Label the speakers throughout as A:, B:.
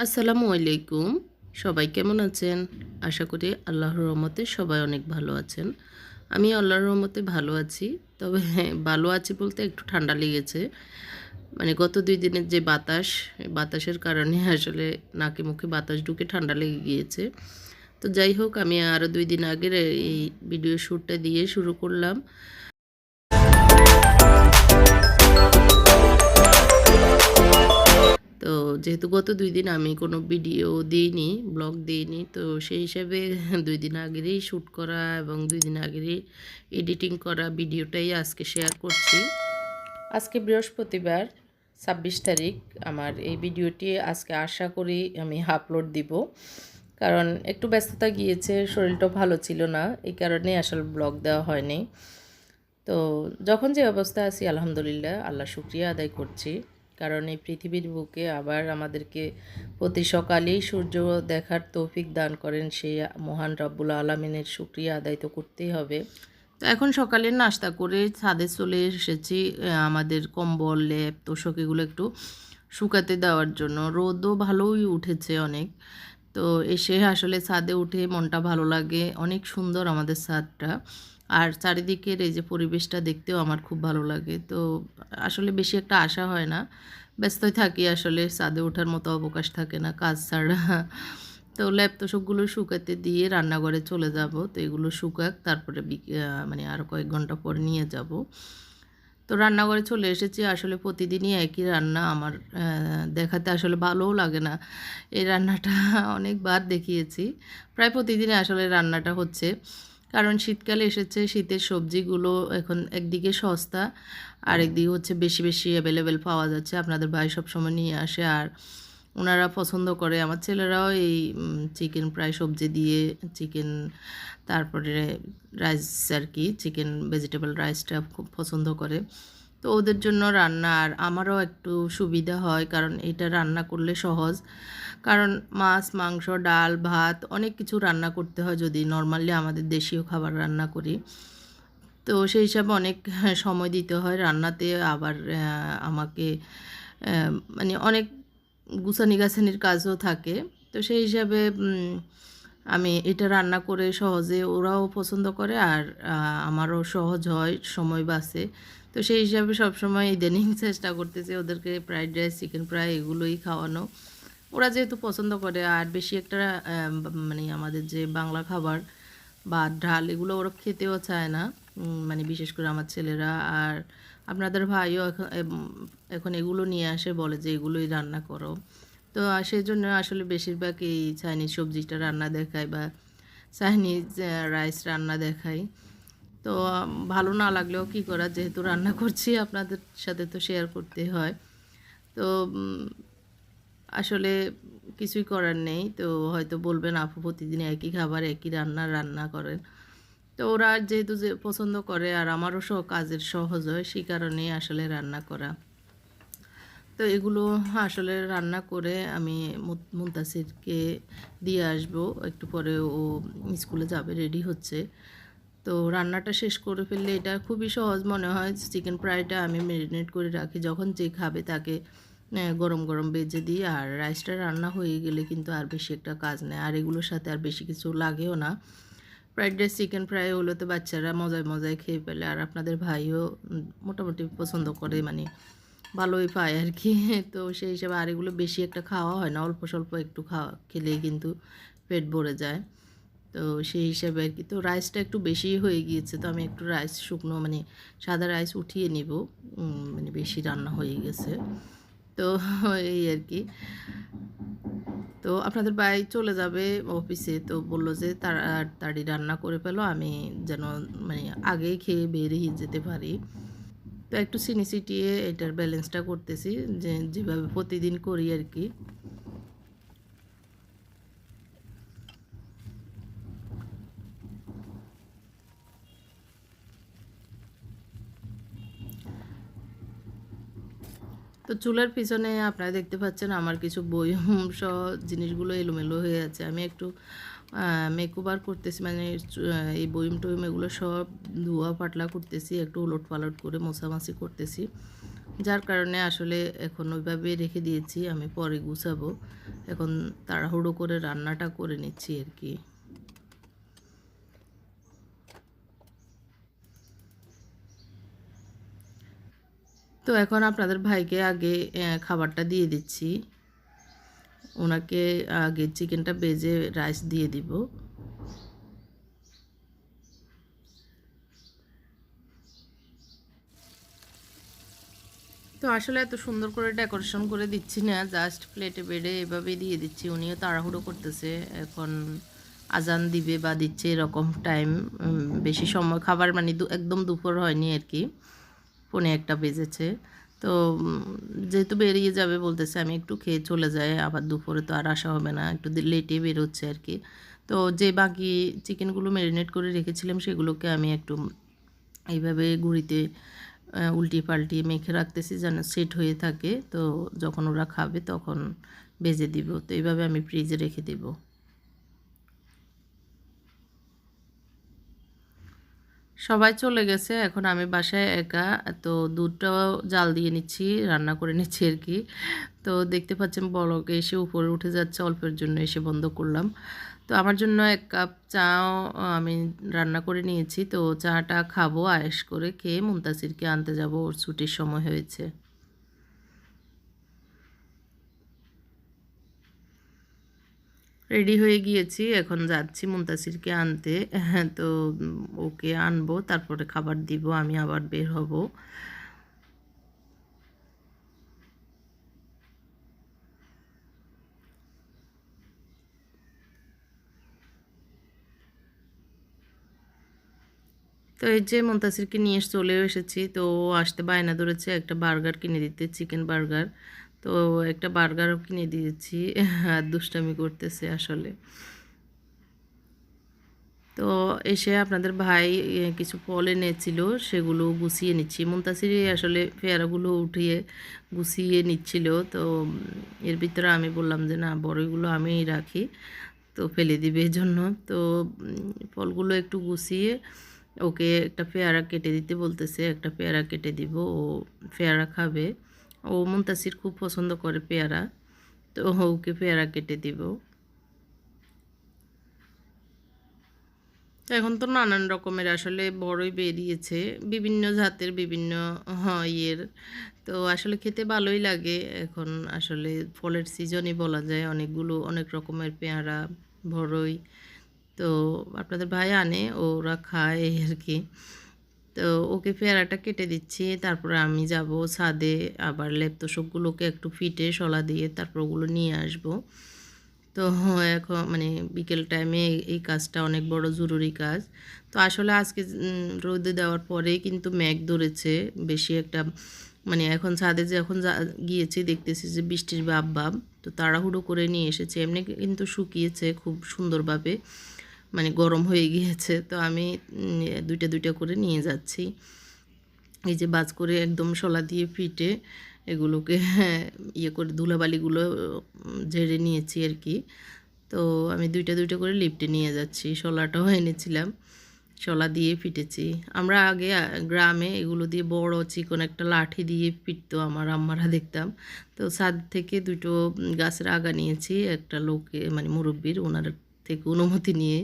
A: আসসালামু আলাইকুম। সবাই কেমন আছেন? আশা করি আল্লাহর রহমতে সবাই অনেক ভালো আছেন। আমি আল্লাহর রহমতে ভালো আছি। তবে ভালো আছি বলতে একটু ঠান্ডা লেগেছে। মানে গত দুই দিনের যে বাতাস, বাতাসের কারণে আসলে নাকে মুখে বাতাস ঢুকে ঠান্ডা লেগে গিয়েছে। তো যাই হোক, আমি আরও দুই দিন আগের এই ভিডিও শ্যুটটা দিয়ে শুরু করলাম। যেহেতু গত দুই দিন আমি কোনো ভিডিও দিইনি, ব্লগ দিইনি, তো সেই হিসাবে দুই দিন আগেরই শ্যুট করা এবং দুই দিন আগেরই এডিটিং করা ভিডিওটাই আজকে শেয়ার করছি। আজকে বৃহস্পতিবার, ছাব্বিশ তারিখ, আমার এই ভিডিওটি আজকে আশা করি আমি আপলোড দিব। কারণ একটু ব্যস্ততা গিয়েছে শরীরটা ভালো ছিল না, এই কারণে আসলে ব্লগ দেওয়া হয়নি। তো যখন যে অবস্থা আছি, আলহামদুলিল্লাহ, আল্লাহ শুক্রিয়া আদায় করছি। কারণ এই পৃথিবীর বুকে আবার আমাদেরকে প্রতি সকালেই সূর্য দেখার তৌফিক দান করেন সেই মহান রব্বুল আলমিনের শুক্রিয়া আদায় তো করতেই হবে। তো এখন সকালে নাস্তা করে ছাদে চলে এসেছি আমাদের কম্বল লেপ তোষক এগুলো একটু শুকাতে দেওয়ার জন্য। রোদও ভালোই উঠেছে অনেক। তো এসে আসলে ছাদে উঠে মনটা ভালো লাগে। অনেক সুন্দর আমাদের ছাদটা। আর চারিদিকের এই যে পরিবেশটা দেখতেও আমার খুব ভালো লাগে। তো আসলে বেশি একটা আশা হয় না। ব্যস্তই থাকি আসলে, ছাদে ওঠার মতো অবকাশ থাকে না কাজ ছাড়া। তো ল্যাপ তোষকগুলো শুকাতে দিয়ে রান্নাঘরে চলে যাব। তো এগুলো শুকাক, তারপরে মানে আরও কয়েক ঘণ্টা পর নিয়ে যাব। তো রান্নাঘরে চলে এসেছি। আসলে প্রতিদিনই একই রান্না। আমার দেখাতে আসলে ভালোও লাগে না। এই রান্নাটা অনেকবার দেখিয়েছি। প্রায় প্রতিদিনই আসলে রান্নাটা হচ্ছে। কারণ শীতকালে এসেছে, শীতের সবজিগুলো এখন একদিকে সস্তা আর একদিকে হচ্ছে বেশি বেশি অ্যাভেলেবেল পাওয়া যাচ্ছে। আপনাদের ভাই সবসময় নিয়ে আসে আর ওনারা পছন্দ করে। আমার ছেলেরাও এই চিকেন প্রায় সবজি দিয়ে চিকেন তারপরে রাইস আর কি চিকেন ভেজিটেবল রাইসটা খুব পছন্দ করে। তো ওদের জন্য রান্না, আর আমারও একটু সুবিধা হয় কারণ এটা রান্না করলে সহজ। কারণ মাছ, মাংস, ডাল, ভাত অনেক কিছু রান্না করতে হয় যদি নর্মালি আমাদের দেশীয় খাবার রান্না করি। তো সেই হিসাবে অনেক সময় দিতে হয় রান্নাতে। আবার আমাকে মানে অনেক গুছানি গাছানির কাজও থাকে। তো সেই হিসাবে আমি এটা রান্না করে সহজে ওরাও পছন্দ করে আর আমারও সহজ হয়, সময় বাঁচে। তো সেই হিসাবে সবসময় ইদানিং চেষ্টা করতেছি ওদেরকে ফ্রাইড রাইস, চিকেন ফ্রাই এগুলোই খাওয়ানো। ওরা যেহেতু পছন্দ করে আর বেশি একটা মানে আমাদের যে বাংলা খাবার বা ডাল এগুলো ওরা খেতেও চায় না। মানে বিশেষ করে আমার ছেলেরা আর আপনাদের ভাইও এখন এখন এগুলো নিয়ে আসে বলে যে এগুলোই রান্না করো। তো আহ, সেই জন্য আসলে বেশিরভাগ এই চাইনিজ সবজিটা রান্না দেখায় বা চাইনিজ রাইস রান্না দেখাই। তো ভালো না লাগলেও কি করা যেহেতু রান্না করছি আপনাদের সাথে তো শেয়ার করতে হয়। তো আসলে কিছুই করার নেই। তো হয়তো বলবেন আপু প্রতিদিন একই খাবার একই রান্না রান্না করেন। তো ওরা যেহেতু যে পছন্দ করে আর আমারও সহ কাজের সহজ হয় সেই কারণেই আসলে রান্না করা। তো এগুলো আসলে রান্না করে আমি মুনতাসিরকে দিয়ে আসব। একটু পরে ও স্কুলে যাবে রেডি হচ্ছে। তো রান্নাটা শেষ করে ফেললে এটা খুবই সহজ মনে হয়। চিকেন ফ্রাইটা আমি ম্যারিনেট করে রাখি। যখন যে খাবে তাকে গরম গরম বেজে দিই। আর রাইসটা রান্না হয়ে গেলে কিন্তু আর বেশি একটা কাজ নেই। আর এগুলোর সাথে আর বেশি কিছু লাগেও না। ফ্রাইড রাইস চিকেন ফ্রাই হলো তো বাচ্চারা মজায় মজায় খেয়ে ফেলে। আর আপনাদের ভাইও মোটামুটি পছন্দ করে। মানে ভালোই পায় আর কি। তো সেই হিসাবে আর এগুলো বেশি একটা খাওয়া হয় না, অল্প স্বল্প একটু খাওয়া খেলেই কিন্তু পেট ভরে যায়। তো সেই হিসাবে আর কি। তো রাইসটা একটু বেশি হয়ে গিয়েছে, তো আমি একটু রাইস শুকনো মানে সাদা রাইস উঠিয়ে নিব। মানে বেশি রান্না হয়ে গেছে। তো এই আর কি। তো আপনাদের ভাই চলে যাবে অফিসে তো বলল যে তাড়াতাড়ি রান্না করে ফেলো, আমি যেন মানে আগেই খেয়ে বেরিয়ে যেতে পারি। তো একটু চিনি চিটিয়ে এটার ব্যালেন্সটা করতেছি, যে যেভাবে প্রতিদিন করি আর কি। তো চুলার পিছনে আপনারা দেখতে পাচ্ছেন আমার কিছু বই সহ জিনিসগুলো এলোমেলো হয়ে আছে। আমি একটু মেকওভার করতেছি মানে এই বইম টইম এগুলো সব ধোয়া পাতলা করতেছি, একটু উলট পালট করে মোছামাছি করতেছি। যার কারণে আসলে এখন ওইভাবে রেখে দিয়েছি, আমি পরে গুছাবো। এখন তাড়াহুড়ো করে রান্নাটা করে নিচ্ছি আর কি। তো এখন আপনাদের ভাইকে আগে খাবারটা দিয়ে দিচ্ছি। ওনাকে আগে চিকেনটা বেজে রাইস দিয়ে দিব। তো আসলে এত সুন্দর করে ডেকোরেশন করে দিচ্ছি না জাস্ট প্লেটে বেড়ে এভাবে দিয়ে দিচ্ছি। উনিও তাড়াহুড়ো করতেছে এখন আজান দিবে বা দিচ্ছে এরকম টাইম বেশি সময় খাবার মানে একদম দুপুর হয়নি আর কি পনে একটা বেজেছে। তো যেহেতু বেরিয়ে যাবে বলতেছে আমি একটু খেয়ে চলে যাই আবার দুপুরে তো আর আসা হবে না একটু লেটে বেরোচ্ছে আর কি। তো যে বাকি চিকেনগুলো ম্যারিনেট করে রেখেছিলাম সেগুলোকে আমি একটু এইভাবে আহ, উল্টি পাল্টি মেখে রাখতেছি যেন সেট হয়ে থাকে। তো যখন ওরা খাবে তখন ভেজে দিব। তো এইভাবে আমি ফ্রিজে রেখে দেব। সবাই চলে গেছে, এখন আমি বাসায় একা। তো দুধটাও জাল দিয়ে নিচ্ছি, রান্না করে নিচ্ছি আর কি। তো দেখতে পাচ্ছেন বলকে এসে উপরে উঠে যাচ্ছে, অল্পের জন্য এসে বন্ধ করলাম। তো আমার জন্য এক কাপ চাও আমি রান্না করে নিয়েছি। তো চাটা খাব আয়েস করে খেয়ে মুমতাসিরকে আনতে যাব। ওর ছুটির সময় হয়েছে। রেডি হয়ে গিয়েছি। এখন যাচ্ছি মুমতাসিরকে আনতে। হ্যাঁ তো ওকে আনব, তারপরে খাবার দিব, আমি আবার বের হব। তো এই যে মুমতাসিরকে নিয়ে চলেও এসেছি, তো আসতে বায়না ধরেছে একটা বার্গার কিনে দিতে, চিকেন বার্গার। তো একটা বার্গারও কিনে দিয়েছি, আর দুষ্টামি করতেছে আসলে। তো এসে আপনাদের ভাই কিছু ফল এনেছিল, সেগুলো গুছিয়ে নিচ্ছি। মুমতাসির আসলে পেয়ারাগুলো উঠিয়ে গুছিয়ে নিচ্ছিল, তো এর ভিতরে আমি বললাম যে না, বড়ইগুলো আমিই রাখি, তো ফেলে দিবে জন্য তো ফলগুলো একটু গুছিয়ে ওকে একটা পেয়ারা কেটে দিতে বলতেছে একটা পেয়ারা কেটে দিব ও পেয়ারা খাবে। ও মুমতাসির খুব পছন্দ করে পেয়ারা তো ওকে পেয়ারা কেটে দিব। এখন তো নানান রকমের আসলে বড়ই বেরিয়েছে বিভিন্ন জাতের বিভিন্ন হ্যাঁ, ইয়ের। তো আসলে খেতে ভালোই লাগে। এখন আসলে ফলের সিজনই বলা যায় অনেকগুলো অনেক রকমের পেয়ারা বড়ই। তো আপনাদের ভাই আনে ওরা খায় এই আর কি। তো ওকে পেয়ারাটা কেটে দিচ্ছি, তারপরে আমি যাব ছাদে আবার লেপ্তশোকগুলোকে একটু ফিটে শলা দিয়ে তারপর ওগুলো নিয়ে আসব। তো এখন মানে বিকেল টাইমে এই কাজটা অনেক বড় জরুরি কাজ। তো আসলে আজকে রোদে দেওয়ার পরে কিন্তু মেঘ ধরেছে, বেশি একটা মানে এখন ছাদে যখন গিয়েছি দেখতেছি যে বৃষ্টির বাপ বাপ, তো তাড়াহুড়ো করে নিয়ে এসেছে। এমনি কিন্তু শুকিয়েছে খুব সুন্দরভাবে। মানে গরম হয়ে গিয়েছে, তো আমি দুইটা দুইটা করে নিয়ে যাচ্ছি। এই যে বাজ করে একদম শলা দিয়ে ফিটে এগুলোকে ইয়ে করে ধুলাবালিগুলো ঝেড়ে নিয়েছি আর কি। তো আমি দুইটা দুইটা করে লিফটে নিয়ে যাচ্ছি, শলাটাও এনেছিলাম, শলা দিয়ে ফিটেছি। আমরা আগে গ্রামে এগুলো দিয়ে বড় চিকন একটা লাঠি দিয়ে ফিরতো আমার আম্মারা দেখতাম। তো ছাদ থেকে দুটো গাছের আগা নিয়েছি, একটা লোকে মানে মুরব্বীর, ওনার থেকে অনুমতি নিয়ে।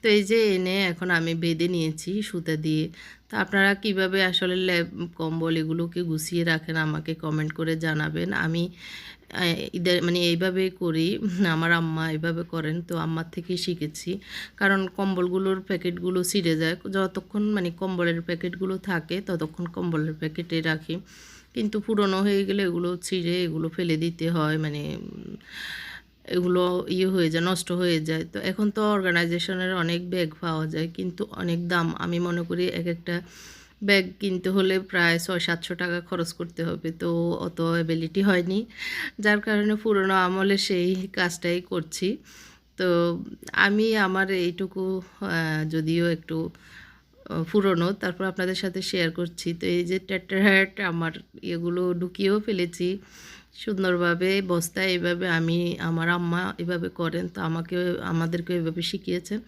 A: তো এই যে এনে এখন আমি বেঁধে নিয়েছি সুতা দিয়ে। তো আপনারা কীভাবে আসলে ল্যাব, কম্বল এগুলোকে গুছিয়ে রাখেন আমাকে কমেন্ট করে জানাবেন। আমি ইদার মানে এইভাবে করি, আমার আম্মা এইভাবে করেন, তো আম্মার থেকে শিখেছি। কারণ কম্বলগুলোর প্যাকেটগুলো ছিঁড়ে যায়। যতক্ষণ মানে কম্বলের প্যাকেটগুলো থাকে, ততক্ষণ কম্বলের প্যাকেটে রাখি। কিন্তু পুরনো হয়ে গেলে এগুলো ছিঁড়ে, এগুলো ফেলে দিতে হয় মানে এগুলো ইয়ে হয়ে যায়, নষ্ট হয়ে যায়। তো এখন তো অর্গানাইজেশনের অনেক ব্যাগ পাওয়া যায়, কিন্তু অনেক দাম। আমি মনে করি এক একটা ব্যাগ কিনতে হলে প্রায় ছয়, সাতশো টাকা খরচ করতে হবে। তো অত অ্যাবিলিটি হয়নি। যার কারণে পুরনো আমলে সেই কাজটাই করছি। তো আমি আমার এইটুকু যদিও একটু পুরনো, তারপর আপনাদের সাথে শেয়ার করছি। তো এই যে ট্যাটার হ্যাট আমার এগুলো ঢুকিয়েও ফেলেছি। সুন্দরভাবে বস্তায় এভাবে আমি, আমার আম্মা এভাবে করেন, তো আমাকে আমাদেরকে এভাবে শিখিয়েছেন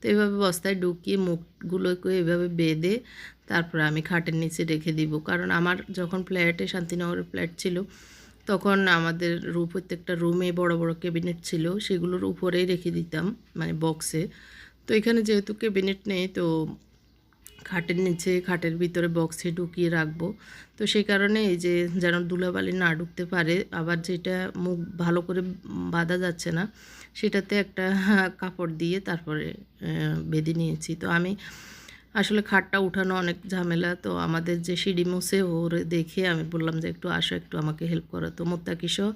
A: তো এভাবে বস্তায় ঢুকিয়ে মুখগুলোকে এভাবে বেঁধে তারপরে আমি খাটের নিচে রেখে দিব। কারণ আমার যখন ফ্ল্যাটে শান্তিনগরের ফ্ল্যাট ছিল, তখন আমাদের রু প্রত্যেকটা রুমে বড় বড় ক্যাবিনেট ছিল, সেগুলোর উপরেই রেখে দিতাম মানে বক্সে। তো এখানে যেহেতু ক্যাবিনেট নেই, তো খাটের নিচে, খাটের ভিতরে বক্সে ঢুকিয়ে রাখব। তো সেই কারণে এই যে যেন ধুলাবালি না ঢুকতে পারে, আবার যেটা মুখ ভালো করে বাঁধা যাচ্ছে না, সেটাতে একটা কাপড় দিয়ে তারপরে বেঁধে নিয়েছি। তো আমি আসলে খাটটা উঠানো অনেক ঝামেলা, তো আমাদের যে সিঁড়ি মুছে ওর দেখে আমি বললাম যে একটু আসো, একটু আমাকে হেল্প করো। তো মোত্তাকিসও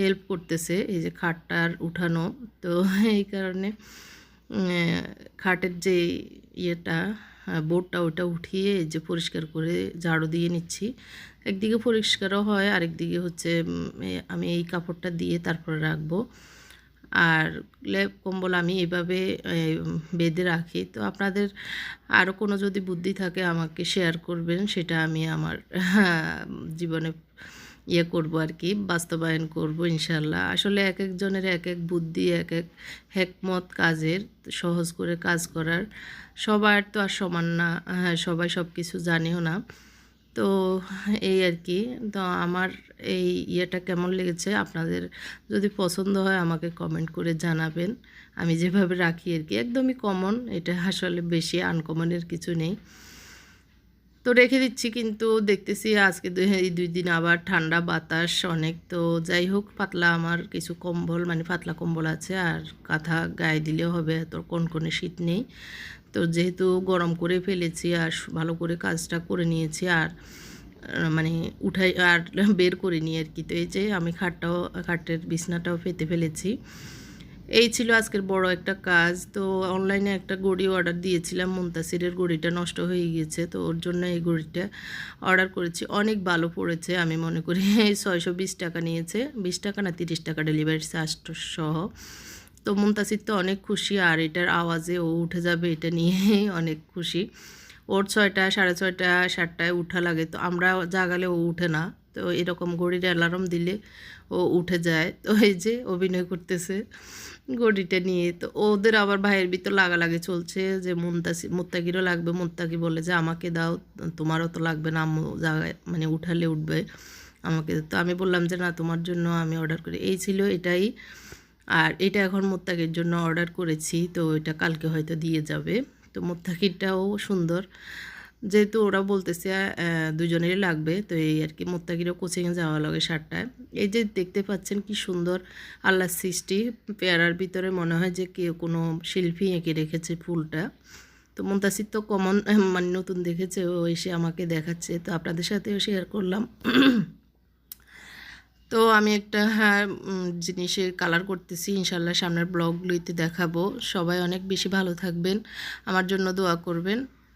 A: হেল্প করতেছে এই যে খাটটার উঠানো। তো এই কারণে খাটের যে ইয়েটা বোর্ডটা ওটা উঠিয়ে যে পরিষ্কার করে ঝাড়ু দিয়ে নিচ্ছি। একদিকে পরিষ্কারও হয়, আরেকদিকে হচ্ছে আমি এই কাপড়টা দিয়ে তারপরে রাখব। আর লেপ, কম্বল আমি এভাবে বেঁধে রাখি। তো আপনাদের আরও কোনো যদি বুদ্ধি থাকে আমাকে শেয়ার করবেন, সেটা আমি আমার জীবনে ইয়ে করব আর কি, বাস্তবায়ন করব ইনশাল্লাহ। আসলে এক একজনের এক এক বুদ্ধি, এক এক হেকমত কাজের, সহজ করে কাজ করার সবার তো আর সমান না হ্যাঁ সবাই সব কিছু জানেও না। তো এই আর কি, তো আমার এই ইয়েটা কেমন লেগেছে আপনাদের যদি পছন্দ হয় আমাকে কমেন্ট করে জানাবেন। আমি যেভাবে রাখি আর কি, একদমই কমন এটা আসলে বেশি আনকমনের কিছু নেই। তো রেখে দিচ্ছি, কিন্তু দেখতেছি আজকে এই দুই দিন আবার ঠান্ডা, বাতাস অনেক। তো যাই হোক, পাতলা আমার কিছু কম্বল মানে পাতলা কম্বল আছে, আর কাঁথা গায়ে দিলেও হবে, তোর কোন শীত নেই। তো যেহেতু গরম করে ফেলেছি, আর ভালো করে কাজটা করে নিয়েছি, আর মানে উঠাই, আর বের করে নিই আর কি। তো এই যে আমি খাটটাও, খাটের বিছনাটাও পেতে ফেলেছি। এই ছিল আজকের বড় একটা কাজ। তো অনলাইনে একটা ঘড়ি অর্ডার দিয়েছিলাম, মুনতাসিরের ঘড়িটা নষ্ট হয়ে গিয়েছে, তো ওর জন্য এই ঘড়িটা অর্ডার করেছি। অনেক ভালো পড়েছে, আমি মনে করি ছয়শো বিশ টাকা নিয়েছে। বিশ টাকা না তিরিশ টাকা ডেলিভারি চার্জ সহ। তো মুনতাসির তো অনেক খুশি, আর এটার আওয়াজে ও উঠে যাবে এটা নিয়েই অনেক খুশি। ওর ছয়টা, সাড়ে ছয়টা, সাতটায় উঠা লাগে, তো আমরা জাগালে ও উঠে না। তো এরকম ঘড়ির অ্যালার্ম দিলে ও উঠে যায়। তো এই যে অভিনয় করতেছে। ঘড়িটা নিয়ে। তো ওদের আবার ভাইয়ের ভিতর লাগালাগি চলছে যে মুন্তাসি মুত্তাকিরও লাগবে। মুত্তাকি বলে যে, আমাকে দাও, তোমারও তো লাগবে না, আম্মু জায়গায় মানে উঠালে উঠবে আমাকে। তো আমি বললাম যে, না, তোমার জন্য আমি অর্ডার করি। এই ছিল এটাই। আর এটা এখন মোত্তাকির জন্য অর্ডার করেছি, তো এটা কালকে হয়তো দিয়ে যাবে। তো মোত্তাকিরটাও সুন্দর। যেহেতু ওরা বলতেছে দুজনেরই লাগবে, তো এই আর কি মোত্তাকিরও কোচিংয়ে যাওয়া লাগে সাতটায়। এই যে দেখতে পাচ্ছেন কি সুন্দর আল্লাহ সৃষ্টি, পেয়ারার ভিতরে মনে হয় যে কেউ কোনো শিল্পী এঁকে রেখেছে ফুলটা। তো মুন্তাসির তো কমন মানে নতুন দেখেছে, ও এসে আমাকে দেখাচ্ছে, তো আপনাদের সাথেও শেয়ার করলাম। তো আমি একটা হ্যাঁ জিনিসের কালার করতেছি ইনশাল্লাহ সামনের ব্লগগুলিতে দেখাবো। সবাই অনেক বেশি ভালো থাকবেন, আমার জন্য দোয়া করবেন।